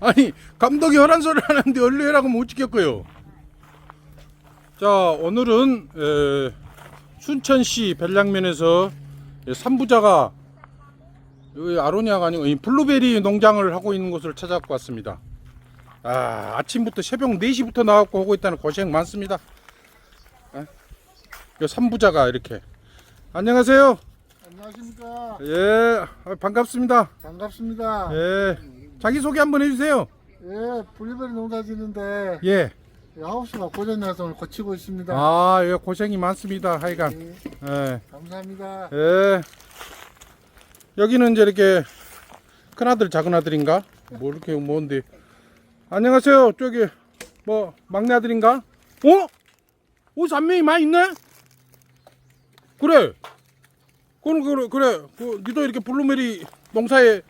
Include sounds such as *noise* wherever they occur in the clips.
아니 감독이 소리를 하는데 얼른 해라고 못 지켰고요. 자 오늘은 에, 순천시 벨량면에서 삼부자가 여기 아로니아가 아니고 이 블루베리 농장을 하고 있는 곳을 찾아갖고 왔습니다. 아 아침부터 새벽 4시부터 나와갖고 하고 있다는 고생 많습니다. 아, 요 삼부자가 이렇게 안녕하세요. 안녕하십니까. 예 아, 반갑습니다. 반갑습니다. 예 자기 소개 한번 해주세요. 예, 블루베리 농사 짓는데 예. 하우스가 고장나서 오늘 고치고 있습니다. 아, 예, 고생이 많습니다. 하여간. 예, 예. 감사합니다. 예. 여기는 이제 이렇게 큰아들, 작은아들인가? 뭐 이렇게 뭔데. 안녕하세요. 저기, 뭐, 막내 아들인가? 어? 오, 삼명이 많이 있네? 그래. 그럼, 그래, 그래. 그, 니도 이렇게 블루메리 농사에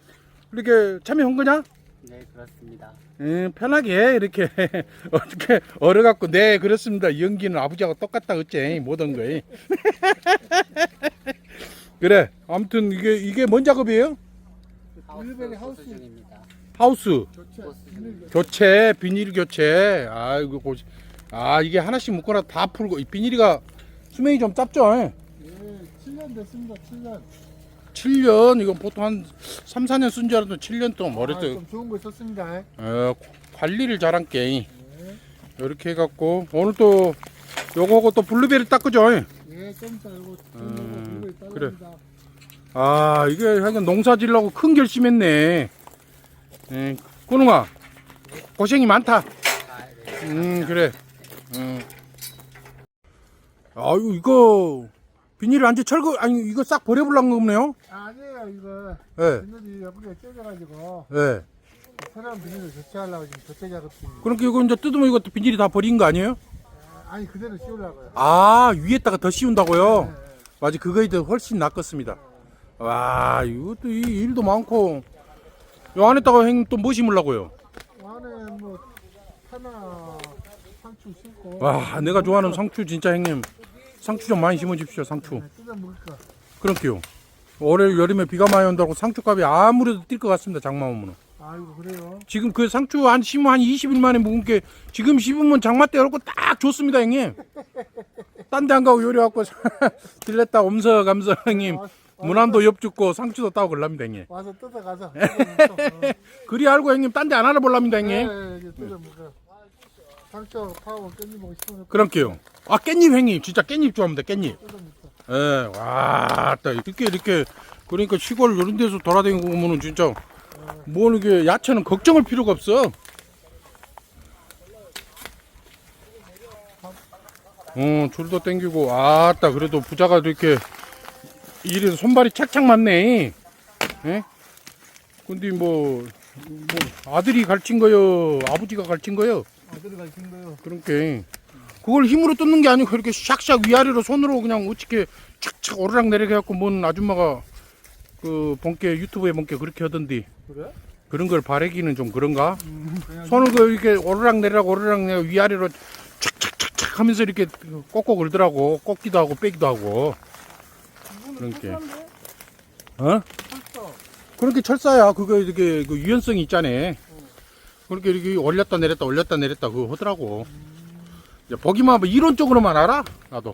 이렇게 참여한 거냐? 네 그렇습니다. 음, 편하게 이렇게 *laughs* 어떻게 얼어갖고 네 그렇습니다. 연기는 아버지하고 똑같다 그치 모든 거에. *laughs* 그래. 아무튼 이게 이게 뭔 작업이에요? 블루베리 하우스. 중입니다. 하우스 교체. 교체 비닐 교체. 아 이거 보시. 아 이게 하나씩 묶거나 다 풀고 이 비닐이가 수명이 좀 짧죠. 예, 7년 됐습니다. 7년. 7년 이건 보통 한 3, 4년 쓴 줄 알았는데 7년 동안 아, 머리도 좀 좋은 거 있었습니다. 어, 관리를 잘한 게 이렇게 해갖고 오늘 또 요거하고 또 블루베리 닦으죠. 예, 좀 이따 음, 그래. 아 이게 하여간 농사 지려고 큰 결심했네 예, 꾸능아 고생이 많다 아, 네. 음 그래 음. 아유 이거 비닐을 완전 철거 아니 이거 싹 버려보려는 거네요 아니에요, 이거. 예, 비닐이 옆으로 쪄져가지고 예. 새로운 비닐을 교체하려고 지금 교체 작업 중입니다. 그러니까 이거 이제 뜯으면 이것도 비닐이 다 버린 거 아니에요? 아니, 그대로 씌우려고요. 아 위에다가 더 씌운다고요? 예, 예. 맞아 그거에 더 훨씬 낫겠습니다 와 이것도 이 일도 많고 요 안에다가 형또뭐 심으려고요? 안에 뭐 파나 상추 심고 와 내가 좋아하는 상추 진짜 형님 상추 좀 많이 심어주십시오 상추 네, 뜯어 먹을 거. 그럴게요 올해 여름에 비가 많이 온다고 상추 값이 아무래도 뛸 것 같습니다 장마 오면 아이고 그래요. 지금 그 상추 한 심으면 한 20일 만에 묵은 게 지금 심으면 장마 때 열고 딱 좋습니다 형님 딴 데 안 가고 요리하고 *laughs* 들렸다 엄서 감서 형님 문안도 옆 죽고 상추도 따고 그럽니다 형님 와서 뜯어 가서. *laughs* 그리 알고 형님 딴 데 안 알아볼랍니다 형님 네, 이제 뜯어 먹어. 상추 파하고 깻잎 먹고 싶으면 그럴게요 아 깻잎 형님 진짜 깻잎 좋아합니다 깻잎 뜯어 먹어. 예, 와, 딱 이렇게 이렇게 그러니까 시골 이런 데서 돌아다니고 보면은 진짜 뭐 이게 야채는 걱정할 필요가 없어. 어, 줄도 땡기고 아따 그래도 부자가 이렇게 일에 손발이 착착 맞네. 예? 근데 뭐, 뭐 아들이 가르친 거요, 아버지가 가르친 거요. 가르친 거요. 그러니까 그걸 힘으로 뜯는 게 아니고 그렇게 샥샥 위아래로 손으로 그냥 어떻게 착착 오르락 내리게 해갖고 뭔 아줌마가 그 본게 유튜브에 본게 그렇게 하던데 그래? 그런 걸 바라기는 좀 그런가? 그냥 손을 그 이렇게 오르락 내리락 오르락 내리락 위아래로 착착착착 하면서 이렇게 꼭꼭 걸더라고 꺾기도 하고 빼기도 하고 그러니까 어? 철사. 그렇게 철사야 그거 이렇게 그 유연성이 있잖아 그렇게 이렇게 올렸다 내렸다 올렸다 내렸다 그거 하더라고. 이제 보기만 하면 이론적으로만 알아? 나도.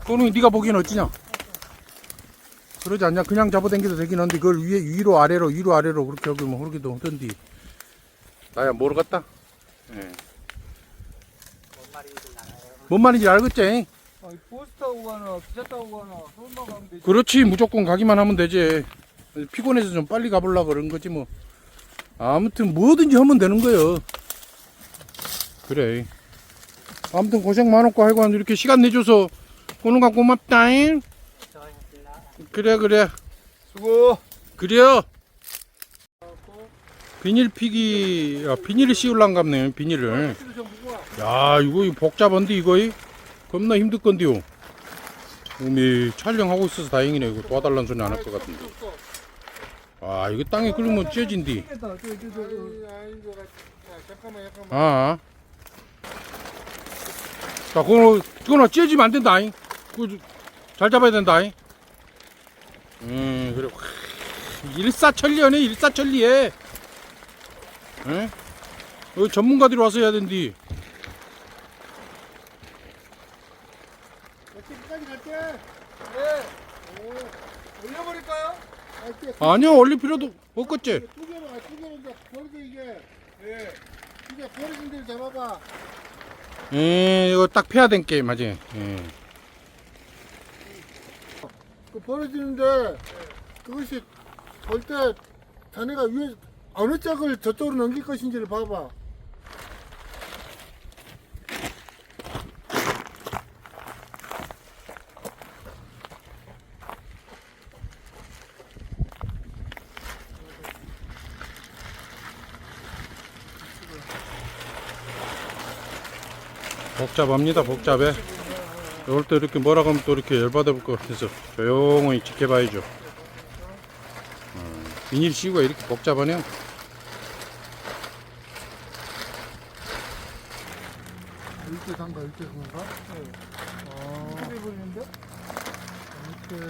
그거는 네가 보기엔 어찌냐? 그러지 않냐? 그냥 잡아당겨도 되긴 한데 그걸 위에 위로 아래로 위로 아래로 그렇게 하고 뭐 그러기도 하던디. 나야 모르겠다? 예. 뭔 말인지 알아요. 뭔 말인지 알겠지? 아, 버스 타고 가나 기차 타고 가나 가면 되지. 그렇지 무조건 가기만 하면 되지 피곤해서 좀 빨리 가보려고 그런 거지 뭐. 아무튼 뭐든지 하면 되는 거예요. 그래. 아무튼 고생 많았고 하여간 이렇게 시간 내줘서 오는 거 고맙다잉. 그래 그래. 수고. 그래요. 비닐 피기 야, 비닐을 씌울란 갑네 비닐을. 좀 먹고 와. 야 이거 복잡한데 이거 겁나 힘들 건데요. 우미 촬영하고 있어서 다행이네. 이거 도와달라는 소리 안 할 것 같은데 아 이거 땅에 끓으면 찢어진디 저, 저, 저, 저, 아이고, 야, 잠깐만, 잠깐만. 아. 자, 그거, 그거는 찢어지면 안 된다잉. 그거 잘 잡아야 된다잉. 음, 그래. 일사천리하네 일사천리해 에? 여기 전문가들이 와서 해야 된디 끝까지 갈게. 네. 오, 올려버릴까요? 아니요 올릴 필요도 없겠지 두 개로, 아, 두 개로 이제 버리게 이게. 예. 이게 버리는 대로 잡아봐. 에 이거 딱 패야 된 게임 하지 예. 그 버려지는데 그것이 절대 자네가 위에 어느 짝을 저쪽으로 넘길 것인지를 봐봐. 복잡합니다 복잡해 이럴 때 이렇게 뭐라 하면 또 이렇게 열받아 볼것 같아서 조용히 지켜봐야죠 음, 비닐 씌우가 이렇게 복잡하네요 일대 상가 일대 상가? 네. 어. 이렇게 버리는데? 이렇게.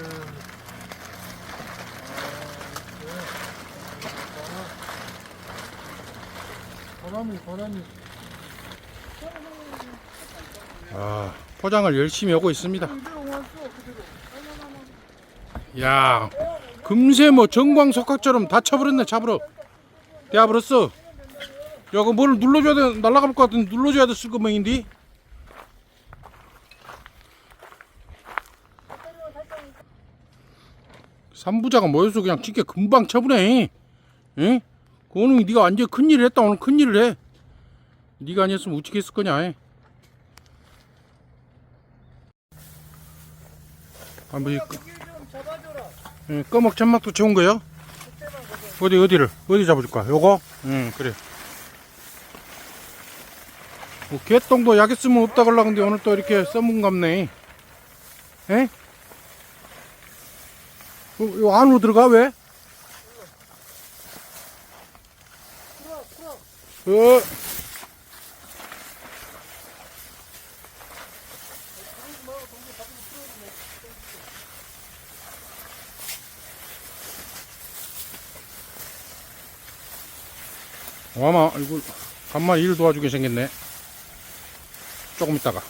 아, 바람이 바람이 아 포장을 열심히 하고 있습니다. 야 금세 뭐 정광석학처럼 다 쳐버렸네 잡으러. 대아버렸어. 야그 뭘 눌러줘야 돼? 날아갈 것 같은데 눌러줘야 돼 쓸거맹인데. 삼부자가 모여서 그냥 찌게 금방 쳐보네. 응? 그거는 네가 완전 큰일을 했다. 오늘 큰일을 해. 네가 아니었으면 어떻게 했을 거냐 한번 이 끄- 예, 꺼먹 천막도 채운 거요? 어디 어디를 어디 잡아줄까? 요거? 응 그래. 뭐 개똥도 약에 쓰면 없다 걸라 근데 오늘 또 이렇게 써먹은 갑네. 에? 요, 요 안으로 들어가 왜? 어. 와마 이거 간만에 일 도와주게 생겼네. 조금 있다가.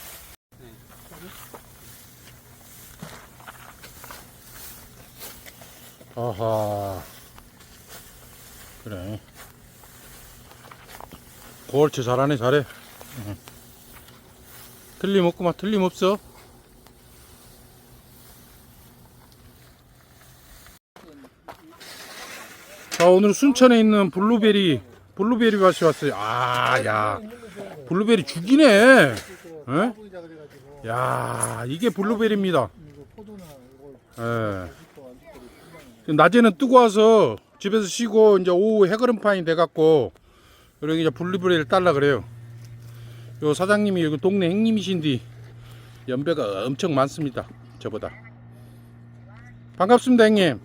아하. 그래. 골치 잘하네 잘해. 응. 틀림없구만 틀림없어. 자 오늘 순천에 있는 블루베리 블루베리 밭이 왔어요 아 야 블루베리 죽이네 에? 보이자 그래가지고 야 이게 블루베리입니다 예. 낮에는 뜨고 와서 집에서 쉬고 이제 오후 해거름판이 돼갖고 여기 이제 블루베리를 딸라 그래요. 요 사장님이 여기 동네 행님이신디 연배가 엄청 많습니다. 저보다. 반갑습니다, 형님.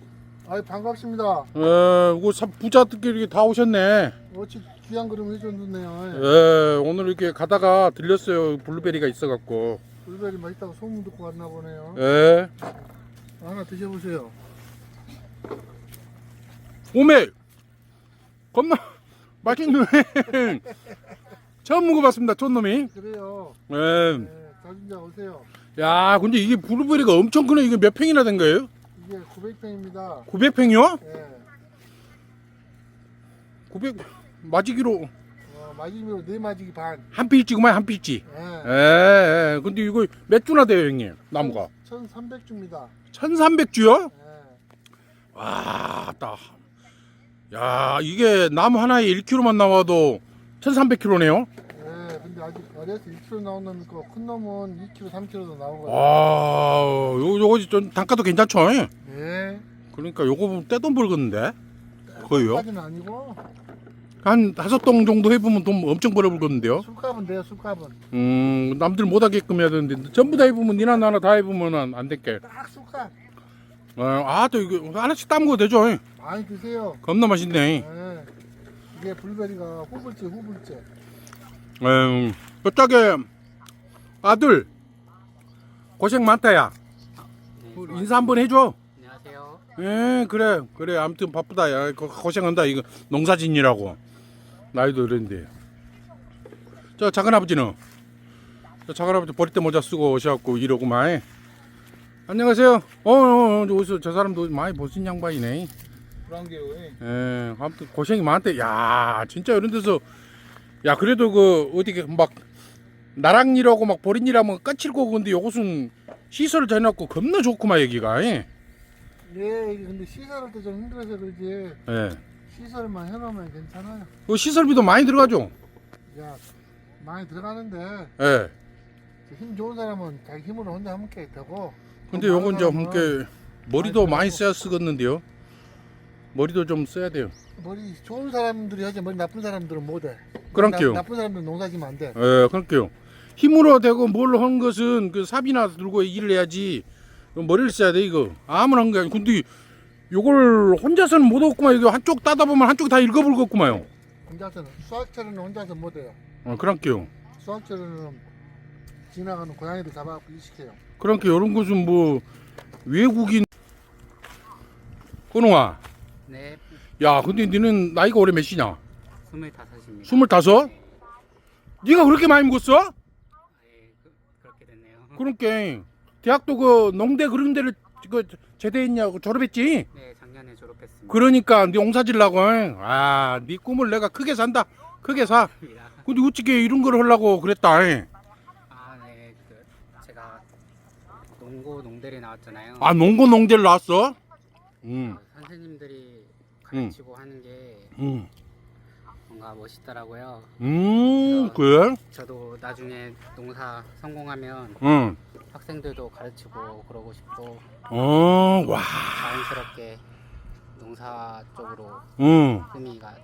아이 반갑습니다. 어, 이거 사- 부자들끼리 다 오셨네. 어찌 귀한 그림 해줬네요. 예, 오늘 이렇게 가다가 들렸어요. 블루베리가 있어갖고. 불ber이 맛있다고 소문 듣고 왔나 보네요. 예. 하나 드셔보세요. 오메! 겁나 *laughs* 맛있네. *laughs* 처음 먹어봤습니다, 촌놈이. 그래요. 예. 네, 자진자 오세요. 야, 근데 이게 블루베리가 엄청 크네. 이게 몇 평이나 된 거예요? 이게 900평입니다. 900평이요? 예. 900 마지기로 어, 마지막으로 네 마지기 반. 한 필지구만 한 필지. 예. 에, 에. 근데 이거 몇 주나 돼요, 형님? 나무가 1,300주입니다. 1,300주요? 예. 와, 딱. 야, 이게 나무 하나에 1kg만 나와도 1,300kg네요. 예. 근데 아직 어려서 1kg 나온 놈 있고 큰 놈은 2kg, 3kg도 나오거든요. 아, 요 요거 좀 단가도 괜찮죠? 예. 그러니까 요거 보면 떼돈 벌겠는데. 거의요? 까지는 아니고 한 다섯 동 정도 해보면 돈 엄청 벌어 벌겠는데요. 술값은 돼요. 술값은 음, 남들 못 하게끔 해야 되는데 전부 다 해보면 니나 나나 다 해보면 안 될게. 딱 술값. 어, 아, 또 이거 하나씩 따먹어도 되죠? 많이 드세요. 겁나 맛있네. 예. 이게 불베리가 후불째 후불째. 음, 저쪽에 아들 고생 많다야. 인사 한번 해줘. 예, 그래, 그래. 아무튼 바쁘다. 야, 고- 고생한다. 이거 농사짓느라고. 나이도 어른데. 저 작은 아버지는 저 작은 아버지 버리대 모자 쓰고 오셔갖고 이러고만. 안녕하세요. 어, 어, 어, 어디서 저 사람도 많이 보신 양반이네. 불안개요. 예, 아무튼 고생이 많대. 야, 진짜 이런 데서 야 그래도 그 어디 그막 나랑 일하고 막 버린 일하면 까칠고 근데 요것은 시설을 잘 해놨고 겁나 좋구만 여기가. 예. 예, 이게 근데 시설할 때 좀 힘들어서 그러지. 예. 시설만 해놓으면 괜찮아요. 그 시설비도 많이 들어가죠. 야, 많이 들어가는데 예. 힘 좋은 사람은 자기 힘으로 혼자 함께 되고. 근데 또 요건 이제 함께 머리도 많이 써야 쓰겠는데요. 머리도 좀 써야 돼요. 머리 좋은 사람들이 하지 머리 나쁜 사람들은 못해. 그럼요. 나, 나쁜 사람들은 농사지면 안 돼. 예, 그럴게요. 힘으로 되고 뭘로 한 것은 그 삽이나 들고 일을 해야지 머리를 써야 돼 이거? 아무나 한게 아니 근데 요걸 혼자서는 못 얻구만. 이거 한쪽 따다 보면 한쪽 다 읽어불겠구만요. 혼자서는 수학처럼 혼자서 못해요. 어 그럴게요. 수학처럼 지나가는 고양이들 잡아갖고 일시켜요. 그러니까 이런 것은 뭐 외국인. 끊어와. 네, 야 근데 너는 나이가 올해 몇이냐? 스물다섯입니다. 스물다섯? 네가 그렇게 많이 먹었어? 예, 그, 그렇게 됐네요. 그러니까 대학도 그 농대 그런 데를 그 제대했냐고 졸업했지? 네, 작년에 졸업했습니다. 그러니까 네 옹사질라고. 아 네 꿈을 내가 크게 산다. 크게 사. *laughs* 근데 어떻게 이런 걸 하려고 그랬다. 아, 네, 그 제가 농고 농대를 나왔잖아요. 아 농고 농대를 나왔어? 음, 어, 선생님들이 가르치고 하는 게 음, 뭔가 멋있더라고요. 음 그래? 저도 나중에 농사 성공하면 응. 학생들도 가르치고 그러고 싶고 어, 와, 자연스럽게 농사 쪽으로 응. 흥미가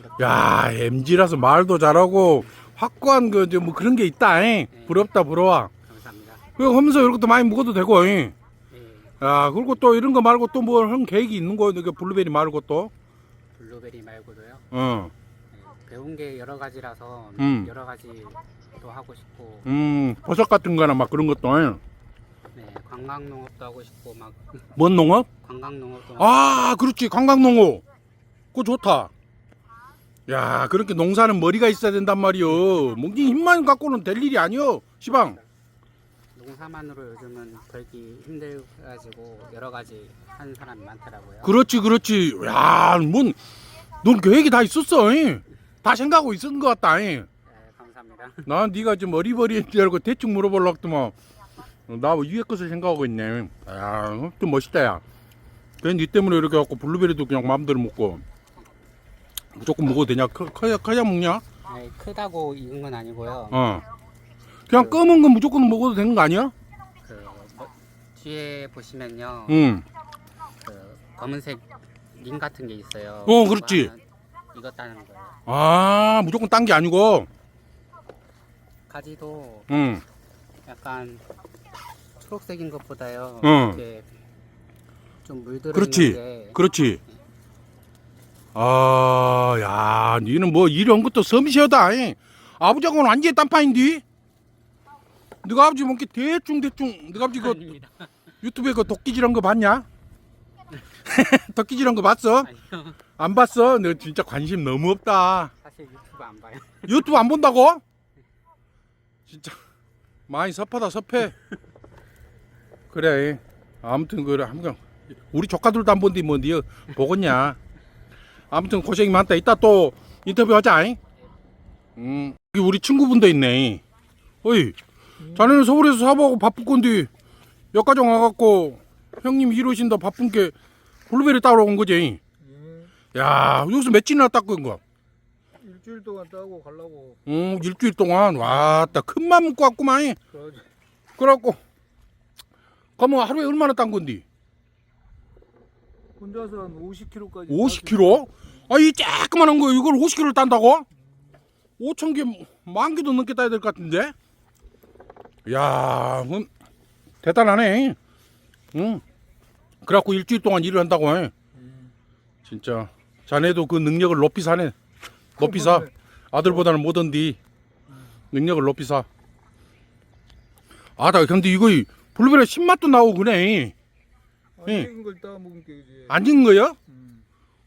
이렇게 야, MG라서 말도 잘하고 확고한 그뭐 그런 게 있다. 잉? 부럽다, 부러워. 감사합니다. 그거 하면서 이런 것도 많이 먹어도 되고. 잉? 예, 야, 그리고 또 이런 거 말고 또 뭐 한 계획이 있는 거, 그 블루베리 말고 또. 블루베리 말고도요. 어, 예, 배운 게 여러 가지라서 음. 여러 가지 또 하고 싶고 음, 버섯 같은 거나 막 그런 것도. 잉? 네, 관광 농업도 하고 싶고 막 *laughs* 뭔 농업? 관광 농업도 아, 그렇지. 관광농업. 그거 좋다. 야, 그렇게 농사는 머리가 있어야 된단 말이요. 몽기 힘만 갖고는 될 일이 아니요. 시방. 농사만으로 요즘은 벌기 힘들가지고 여러 가지 하는 사람이 많더라고요. 그렇지, 그렇지. 야, 뭔, 넌 계획이 다 있었어. 잉? 다 생각하고 있었던 것 같다. 잉? 네, 감사합니다. *laughs* 난 네가 좀 어리버리인 줄 알고 대충 물어보려고 했더만 나 위에 것을 생각하고 있네. 야, 좀 멋있다, 야. 그냥 니 때문에 이렇게 갖고 블루베리도 그냥 마음대로 먹고 무조건 먹어도 되냐? 커, 커야, 커야 먹냐? 네, 크다고 익은 건 아니고요. 어. 그냥 검은 건 무조건 먹어도 되는 거 아니야? 그 뭐, 뒤에 보시면요, 응. 그 검은색 링 같은 게 있어요. 어, 그렇지. 하면 익었다는 거예요. 아, 무조건 딴 게 아니고. 가지도 응. 약간 초록색인 것보다요. 응. 이렇게 좀 물들어 그렇지. 있는데 그렇지. 아, 야, 니는 뭐 이런 것도 섬시하다. 잉? 아버지하고는 완전히 딴판인데? 너가 아버지 뭔게 대충 대충 너가 아버지 그 아닙니다. 유튜브에 그 도끼질한 거 봤냐? *laughs* 도끼질한 거 봤어? 아니요. 안 봤어? 너 진짜 관심 너무 없다. 사실 유튜브 안 봐요. 유튜브 안 본다고? 진짜 많이 섭하다 섭해. 그래. 아무튼 그래 아무튼 우리 조카들도 안 본디 뭐니 보겠냐? 아무튼 고생이 많다. 이따 또 인터뷰 하자. 잉? 음, 여기 우리 친구분도 있네. 어이, 자네는 서울에서 사업하고 바쁠 건데 역가정 와갖고 형님 이러신다 바쁜 게 블루베리 따러 온 거지. 예. 야, 여기서 며칠이나 닦은 거야? 일주일 동안 따고 가려고. 어, 일주일 동안 왔다 큰맘 먹고 왔구만 그러지. 그래갖고 그러면 하루에 얼마나 딴 건디? 혼자서 한 50kg까지. 50kg? 아이 쬐끄만한 거 이걸 50kg를 딴다고? 5천 개, 만 개도 넘게 따야 될 것 같은데? 야, 음, 대단하네. 응. 그래갖고 일주일 동안 일을 한다고 해. 진짜 자네도 그 능력을 높이 사네. 높이 사. 아들보다는 못한디 능력을 높이 사. 아, 나 근데 이거 블루베리 신맛도 나오고 그래. 아, 안 예. 익은 걸 따먹은 게 이제 안 익은 거야? 음.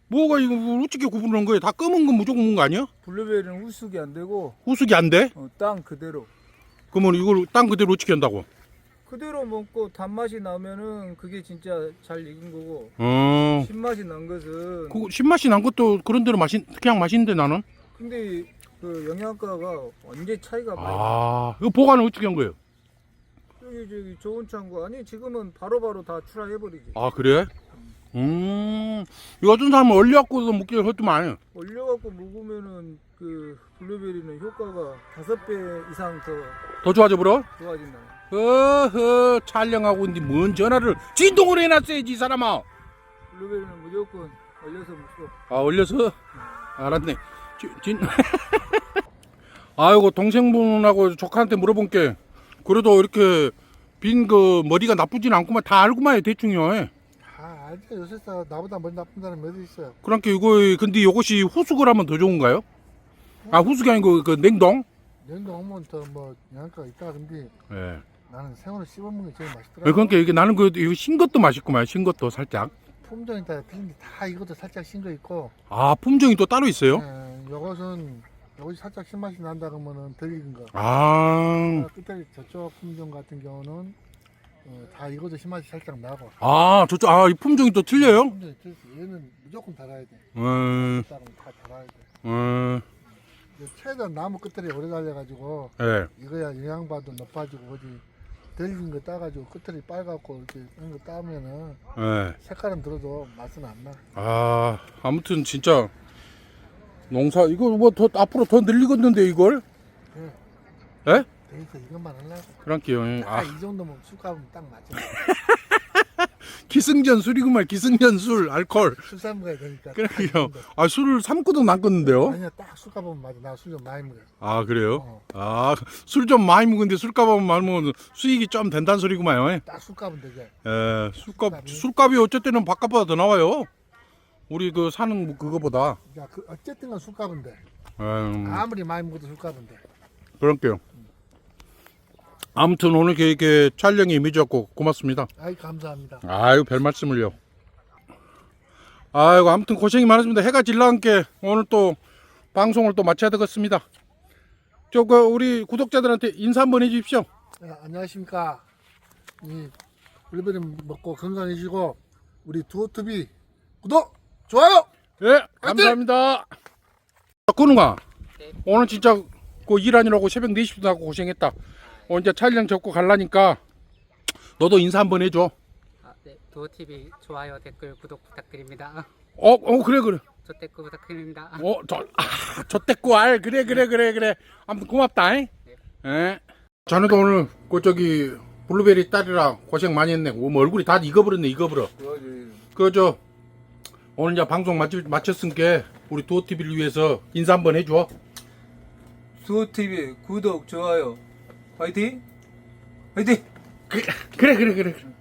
뭐가 이거 뭐 어떻게 구분하는 거야? 다 검은 건 무조건 먹은 거 아니야? 블루베리는 후숙이 안 되고 후숙이 안 돼? 어, 땅 그대로 그러면 이걸 땅 그대로 어떻게 한다고? 그대로 먹고 단맛이 나면은 그게 진짜 잘 익은 거고 어. 신맛이 난 것은 그 신맛이 난 것도 그런 대로 맛있 그냥 맛있는데 나는. 근데 그 영양가가 완전 차이가 많이 나. 아, 이거 보관을 어떻게 한 거예요? 여기 저기 좋은 창고 아니 지금은 바로바로 다 출하해 버리지. 아, 그래? 음. 이거 어떤 사람은 얼려갖고도 먹기를 헛도만 올려갖고 먹으면은 그 블루베리는 효과가 다섯 배 이상 더 더 좋아져 버려? 좋아진다. 어허, 촬영하고 있는데 뭔 전화를 진동을 해놨어야지, 이 사람아. 블루베리는 무조건 얼려서 먹고. 아, 올려서? 알았네. 진, 진. *laughs* 아이고, 동생분하고 조카한테 물어본 게, 그래도 이렇게 빈 그 머리가 나쁘진 않구만. 다 알구만, 대충요. 아 알지 요새 사 나보다 머리 나쁜 사람이 어디 있어요 그러니까 이거, 근데 이것이 후숙을 하면 더 좋은가요? 아, 후숙이 아니고 그 냉동? 냉동하면 더뭐 영양가가 있다. 근데 예. 나는 생으로 씹어먹는 게 제일 예, 맛있더라고. 그러니까 이게 나는 그, 이거 신 것도 맛있구만, 신 것도 살짝. 품종이 다 틀린데 다 이것도 살짝 신 거 있고. 아, 품종이 또 따로 있어요? 예, 요것은 요것이 살짝 신맛이 난다 그러면은 덜 익은 거. 아, 끝에 저쪽 품종 같은 경우는 어, 다 이것도 신맛이 살짝 나고. 아, 저쪽, 아, 이 품종이 또 틀려요? 품종이 틀려 얘는 무조건 달아야 돼. 음, 다 달아야 돼. 음, 최대한 나무 끝들이 오래 달려가지고 예. 이거야 영양바도 높아지고 어디 덜 익은 거 따가지고 끝들이 빨갛고 이렇게 이런 거 따면은 예. 색깔은 들어도 맛은 안 나. 아, 아무튼 진짜 농사 이거 뭐 더 앞으로 더 늘리겠는데 이걸? 그래. 예? 그래서 이것만 하려고. 그랑게요. 딱 아, 이 정도면 술값은 딱 맞아. *laughs* 기승전 술이구만. 기승전 술, 알콜. 술사 먹어야 되니까. 그랑게요. 아, 술을 삼고도 남겠는데요? 아니야 딱 술값은 맞아. 나 술 좀 많이 먹어. 아, 그래요? 어, 아, 술 좀 많이 먹는데 술값은 많이 먹으면 수익이 좀 된다는 소리구만요. 딱 술값은 되게. 예, 술값 술값이? 어쨌든 바깥보다 더 나와요. 우리 그 사는 그거보다. 야, 그 어쨌든간 술값은 돼. 음, 아무리 많이 먹어도 술값은 돼. 그럴게요. 아무튼 오늘 이렇게 촬영이 임해주셨고 고맙습니다. 아이 감사합니다. 아유 별 말씀을요. 아이고 아무튼 고생이 많았습니다. 해가 질라 함께 오늘 또 방송을 또 마쳐야 되겠습니다. 저그 우리 구독자들한테 인사 한번 해주십시오. 야, 안녕하십니까. 이 블루베리 먹고 건강해지고 우리 두오투비 구독 좋아요. 예, 감사합니다. 꾸누가 네. 오늘 진짜 그 일하느라고 새벽 4시부터 하고 고생했다. 어, 이제 촬영 접고 갈라니까 너도 인사 한번 해줘. 아, 네. 도어TV 좋아요, 댓글, 구독 부탁드립니다. 어, 어 그래 그래. 저 댓글 부탁드립니다. 어, 저, 아, 저 때꾸 알 그래 그래 그래 그래. 아무튼 고맙다. 잉? 예. 자네도 오늘 그 저기 블루베리 딸이라 고생 많이 했네. 뭐 얼굴이 다 익어버렸네 익어버려. 그거지. 그저 오늘 이제 방송 마치, 마쳤으니까 우리 도어 TV를 위해서 인사 한번 해줘. 도어TV 구독 좋아요. 화이팅! 화이팅! 그래 그래 그래. 그래.